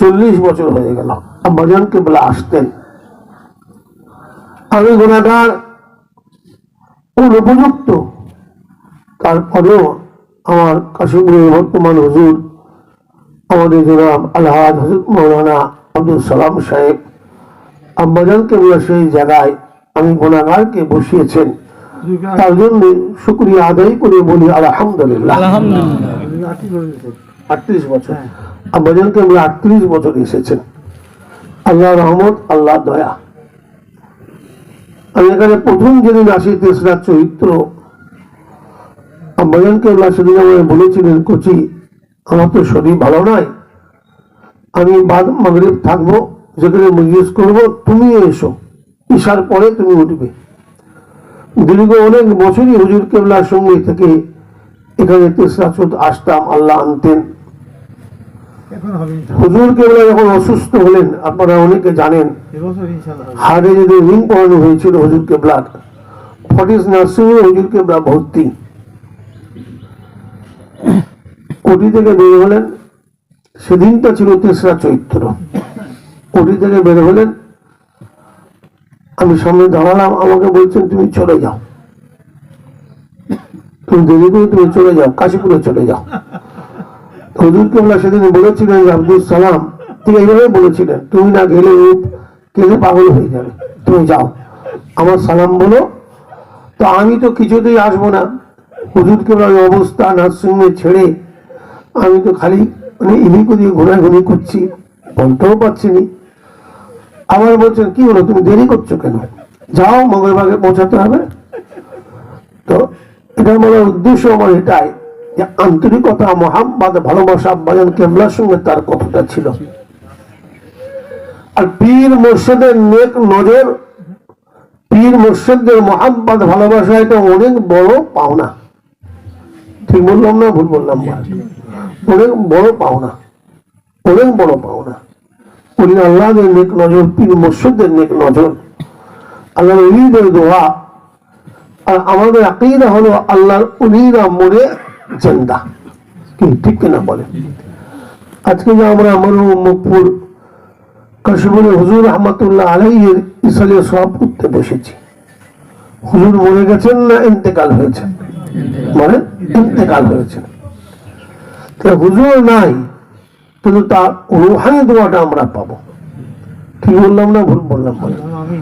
চল্লিশ বছর হয়ে গেল। আব্বাজান কেবলা আসতেন। আমি গুণাগার অনুপযুক্ত। তারপরেও আমার কাশিপুরের বর্তমান হুজুর আমাদের জনাব আলহাজ হজরত মৌলানা আব্দুল সালাম সাহেব আব্বাজান কেবলা সেই জায়গায় আমি গুণাগারকে বসিয়েছেন। তার জন্য শুক্রিয়া আদায় করে বলি আলহামদুলিল্লাহ। আটত্রিশ বছর। আব্বাজান কেবলা আটত্রিশ বছর এসেছেন। আল্লাহ রহমত আল্লাহ দয়া। আমি এখানে প্রথম যেদিন আসি তেসরা চরিত্র আব্বাজান কেবলা সেদিন আমায় বলেছিলেন কচি আমার তো শরীর ভালো নয়। আমি বাদ মাগরিব থাকব যেখানে মজলিস করব তুমি এসো। ঈশার পরে তুমি উঠবে। দীর্ঘ অনেক বছরই হুজুর কেবলার সঙ্গে থেকে এখানে তেসরা চোদ্দ আসতাম আল্লাহ আনতেন। হুজুর কেবলা যখন অসুস্থ হলেন আপনারা অনেকে জানেন হাড়ে যদি রিং পড়ানো হয়েছিল হুজুর কেবলার ফটিস নার্সিংয়ে হুজুর কেবলা ভর্তি। কোটি থেকে বের হলেন সেদিনটা ছিল তেসরা চৈত্র। কোটি থেকে বের হলেন, আমি সামনে দাঁড়ালাম, আমাকে বলছেন, তুমি চলে যাও। তুমি দেরি করে তুমি চলে যাও, কাশীপুরে চলে যাও। হুজুর কেবলা সেদিন বলেছিলেন আব্দুল সালাম। তিনি এইভাবে বলেছিলেন, তুমি না গেলে ও কেঁদে পাগল হয়ে যাবে, তুমি যাও। আমার সালাম বলো তো আমি তো কিছুতেই আসব না। হুজুর কেবলা ওই অবস্থা নার্সিংহোমে ছেড়ে আমি তো খালি মানে ইলিক দিয়ে ঘোরাঘুরি করছি, বলতেও পারছি নি আবার বলছেন, কি হলো, তুমি দেরি করছ কেন? যাও মঙ্গলবাগে পৌঁছাতে হবে। তো এটা আমার উদ্দেশ্য, আমার এটাই যে আন্তরিকতা মহাম্মদ ভালোবাসা, আব্বাজান কেবলার সঙ্গে তার কথাটা ছিল। আর পীর মুর্শিদের নেক নজর, পীর মুর্শিদদের মহাম্মদ ভালোবাসা, এটা অনেক বড় পাওনা। ঠিক বললাম না ভুল বললাম বড় পাওনা অনেক বড় পাওনা। আল্লাহদের নেক নজর পীর নেক নজর। অলিদের দোয়া আর আমাদের আকিদা হলো আল্লাহর মনে জেন্দা। কি ঠিক কিনা বলে? আজকে যে আমরা আমার মুখপুর কাশিপুরে হুজুর আহমদুল্লাহ আলাইয়ের সব করতে বসেছি। হুজুর মরে গেছেন না ইন্তেকাল হয়েছে? মানে ইন্তেকাল হয়েছে। তো হুজুর নাই কিন্তু তার রুহানি দোয়াটা আমরা পাবো। ঠিক বললাম না? ভুল বললাম বলে আমি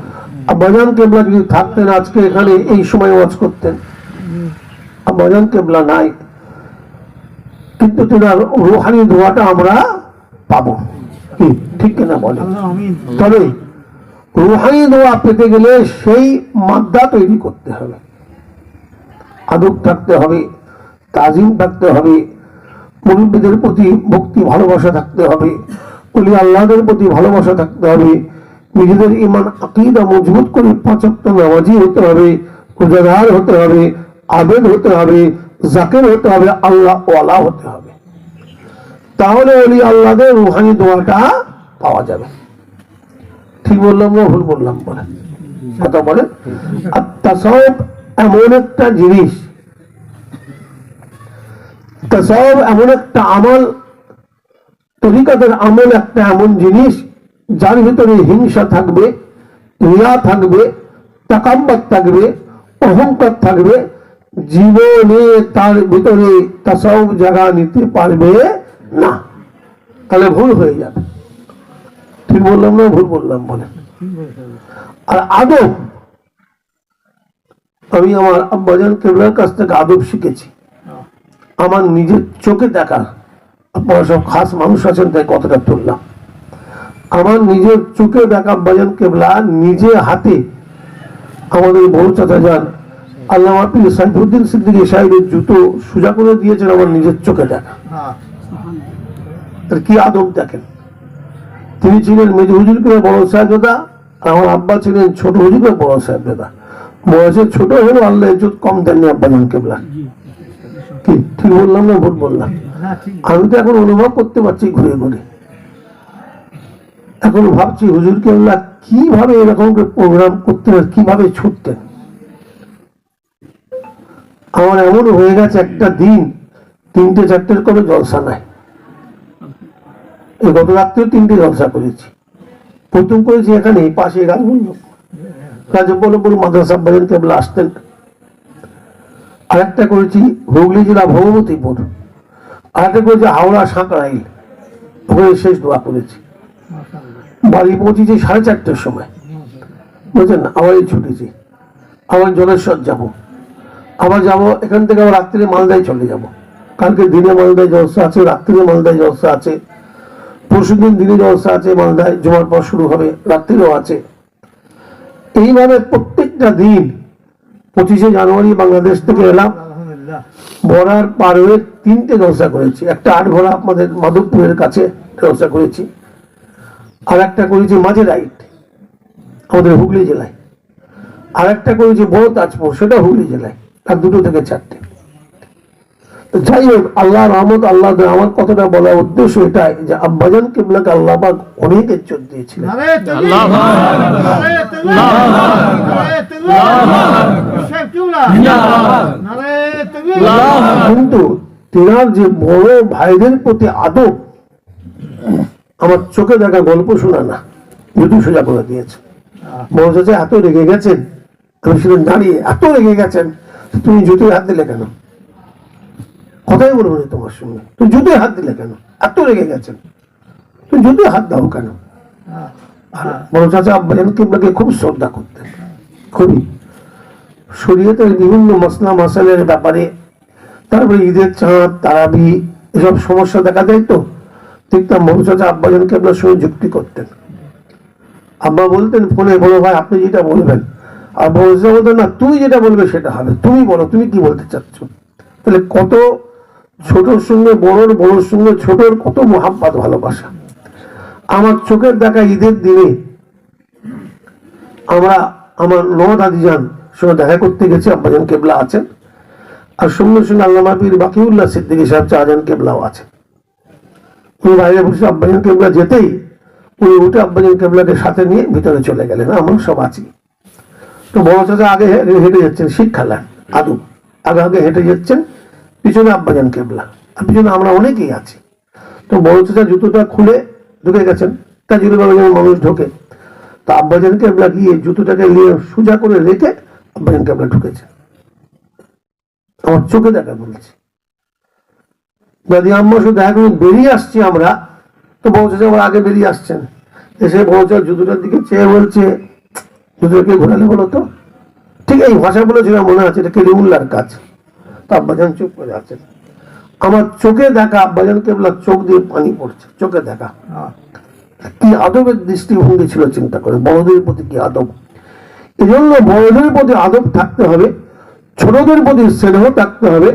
আব্বাজান কেবলা যদি থাকতেন আজকে এখানে এই সময় ওয়াজ করতেন। আব্বাজান কেবলা নাই কিন্তু তেনার রুহানি দোয়াটা আমরা পাবো। কি? ঠিক কিনা বলে তবে রুহানি দোয়া পেতে গেলে সেই মাদ্দা তৈরি করতে হবে। আদব থাকতে হবে, তাজিম থাকতে হবে, মুরব্বীদের প্রতি ভক্তি ভালোবাসা থাকতে হবে উলি আল্লাহদের প্রতি ভালোবাসা থাকতে হবে, নিজেদের ইমান আকিদা মজবুত করে পাঁচক্ত নামাজি হতে হবে, রোজাদার হতে হবে, আবেদ হতে হবে, জাকের হতে হবে, আল্লাহ ওয়ালা হতে হবে। তাহলে অলি আল্লাহদের রুহানি দোয়াটা পাওয়া যাবে। ঠিক বললাম না, ভুল বললাম বলে কথা বলে আর তাসাউফ এমন একটা জিনিস। তাসাউফ এমন একটা আমল, তরিকাদের আমল একটা এমন জিনিস, যার ভিতরে হিংসা থাকবে রিয়া থাকবে তাকাব্বত থাকবে, অহংকার থাকবে, জীবনে তার ভিতরে তাসাউফ জায়গা নিতে পারবে না। তাহলে ভুল হয়ে যাবে। ঠিক বললাম না ভুল বললাম বলে? আর আদব আমি আমার আব্বাজান কেবলার কাছ থেকে আদব শিখেছি। আমার নিজের চোখে দেখা, আপনারা সব খাস মানুষ আছেন, তাই কথাটা তুললাম। আমার নিজের চোখে দেখা আব্বাজান কেবলা নিজে হাতে আমাদের বড় চাচা যান, আল্লাহ পীর সাইফুদ্দিন সিদ্দিকী সাহেবের জুতো সোজা করে দিয়েছেন আমার নিজের চোখে দেখা। কি আদব দেখেন। তিনি ছিলেন মেজ হুজুরকে বড় সাহেবদাদা আর আমার আব্বা ছিলেন ছোট হুজুরকে বড় সাহেবদাদা বয়সে ছোট হলেও আল্লাহ ইজ্জত কম দেননি আব্বা জান কেবলা কি? ঠিক বললাম না ভুল বললাম? আমি তো এখন অনুভব করতে পারছি ঘুরে ঘুরে। এখন ভাবছি হুজুর কেবলা কীভাবে এরকম প্রোগ্রাম করতেন আর কীভাবে ছুটতেন আমার এমন হয়ে গেছে একটা দিন তিনটে চারটের করে জলসা নাই। এই গত রাত্রে তিনটে জলসা করেছি। প্রথম করেছি এখানে পাশে গাছগুলো রাজবল্লভপুর মাদ্রাসা কেবল আসতেন আরেকটা করেছি, হুগলি জেলা ভগবতীপুর। আরেকটা করেছি, হাওড়া সাঁকড়াইল ওখানে শেষ দোয়া করেছি। বাড়ি পৌঁছেছি সাড়ে চারটের সময়। বুঝলেন আবার ছুটেছি। আবার জলেশ্বর যাব। আবার যাব, এখান থেকে আবার রাত্রে মালদায় চলে যাব। কালকে দিনে মালদায় জলসা আছে, রাত্রে মালদায় জলসা আছে। পরশুদিন দিনে জলসা আছে মালদায়, জমার পর শুরু হবে, রাত্রিও আছে। এইভাবে প্রত্যেকটা দিন পঁচিশে জানুয়ারি বাংলাদেশ থেকে এলাম। বরার বড়ার পার হয়ে তিনটে জলসা করেছি। একটা আট ঘোড়া আমাদের মাধবপুরের কাছে জলসা করেছি। আর একটা করেছি মাঝে রাইট আমাদের হুগলি জেলায়। আর একটা করেছি বড় তাজপুর সেটা হুগলি জেলায়। আর দুটো থেকে চারটে। যাই হোক আল্লাহ রহমত আল্লাহ আমার কথাটা বলার উদ্দেশ্য এটাই যে আব্বাজান কেবলাকে আল্লাহ পাক অনেক ইজ্জত দিয়েছিলেন। তাকবীর কিন্তু তেনার যে বড় ভাইদের প্রতি আদব আমার চোখে দেখা গল্প শোনা না মৃদু সোজা করে দিয়েছে। বড় চাচা এত রেগে গেছেন আমি সেদিন দাঁড়িয়ে এত রেগে গেছেন তুমি জুতোয় হাত দিলে কেন কথাই বলব না তোমার সঙ্গে। তুমি জুতোয় হাত দিলে কেন? এত রেগে গেছেন। তুমি জুতোয় হাত দাও কেন? আর বড় চাচা আব্বাজান কিবলাকে খুব শ্রদ্ধা করতেন। খুবই। শরীয়তের বিভিন্ন মশলা মশালের ব্যাপারে তারপরে ঈদের চাঁদ তারাবি এসব সমস্যা দেখা দেয় তো? দেখতাম বড় চাচা আব্বাজানকে আপনার সঙ্গে যুক্তি করতেন। আব্বা বলতেন ফোনে বলো ভাই আপনি যেটা বলবেন। আর বড় চাচা বলতেন না তুমি যেটা বলবে সেটা হবে। তুমি বলো তুমি কি বলতে চাচ্ছ? তাহলে কত ছোটর সঙ্গে, বড়র বড়র সঙ্গে, ছোটর কত মহাব্বাত, ভালোবাসা। আমার চোখের দেখা ঈদের দিনে, আমরা, আমার নদ আদিজান সঙ্গে দেখা করতে গেছি, আব্বাজান কেবলা আছেন। আর সঙ্গে সঙ্গে আল্লামা পীর বাকিউল্লাহ সিদ্দিকী সাহেব চাহাজান কেবলাও আছেন। উনি বাইরে বসে আব্বাজান কেবলা যেতেই, উনি উঠে আব্বাজান কেবলাকে সাথে নিয়ে ভিতরে চলে গেলেন। আমরা সব আছি। তো বড় চাচা আগে হেঁটে যাচ্ছেন শিক্ষালান আদু আগে আগে হেঁটে যাচ্ছেন পিছনে আব্বাজান কেবলা। আর পিছনে আমরা অনেকেই আছি। তো বড় চাচা জুতোটা খুলে ঢুকে গেছেন। তাজুরি বাবা যেমন মানুষ ঢোকে। তো আব্বাজান কেবলা গিয়ে জুতোটাকে নিয়ে সোজা করে রেখে আব্বাজান কেবলা ঢুকেছে। আমার চোখে দেখা বলছি। দাদি আম্মার সাথে দেখা করে বেরিয়ে আসছি আমরা। তো বড় চাচা আবার আগে বেরিয়ে আসছেন। এসে বড় চাচা জুতোটার দিকে চেয়ে বলছে, জুতোটাকে ঘোরালে বলো তো? ঠিক এই ভাষা বলেছিল মনে আছে, এটা কেলিউল্লার কাজ। তো আব্বাজান চুপ করে আছেন আমার চোখে দেখা আব্বাজান কেবলা চোখ দিয়ে পানি পড়ছে চোখে দেখা। কি আদবের দৃষ্টিভঙ্গি ছিল চিন্তা করে বড়দের প্রতি কি আদব? এই জন্য বড়দের প্রতি আদব থাকতে হবে ছোটদের প্রতি স্নেহ থাকতে হবে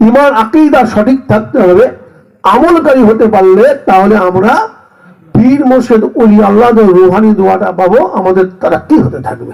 ইমান আকিদা সঠিক থাকতে হবে আমলকারী হতে পারলে তাহলে আমরা পীর মোর্শেদ উলি আল্লাহ রুহানি দোয়াটা পাবো আমাদের তারা কি হতে থাকবে।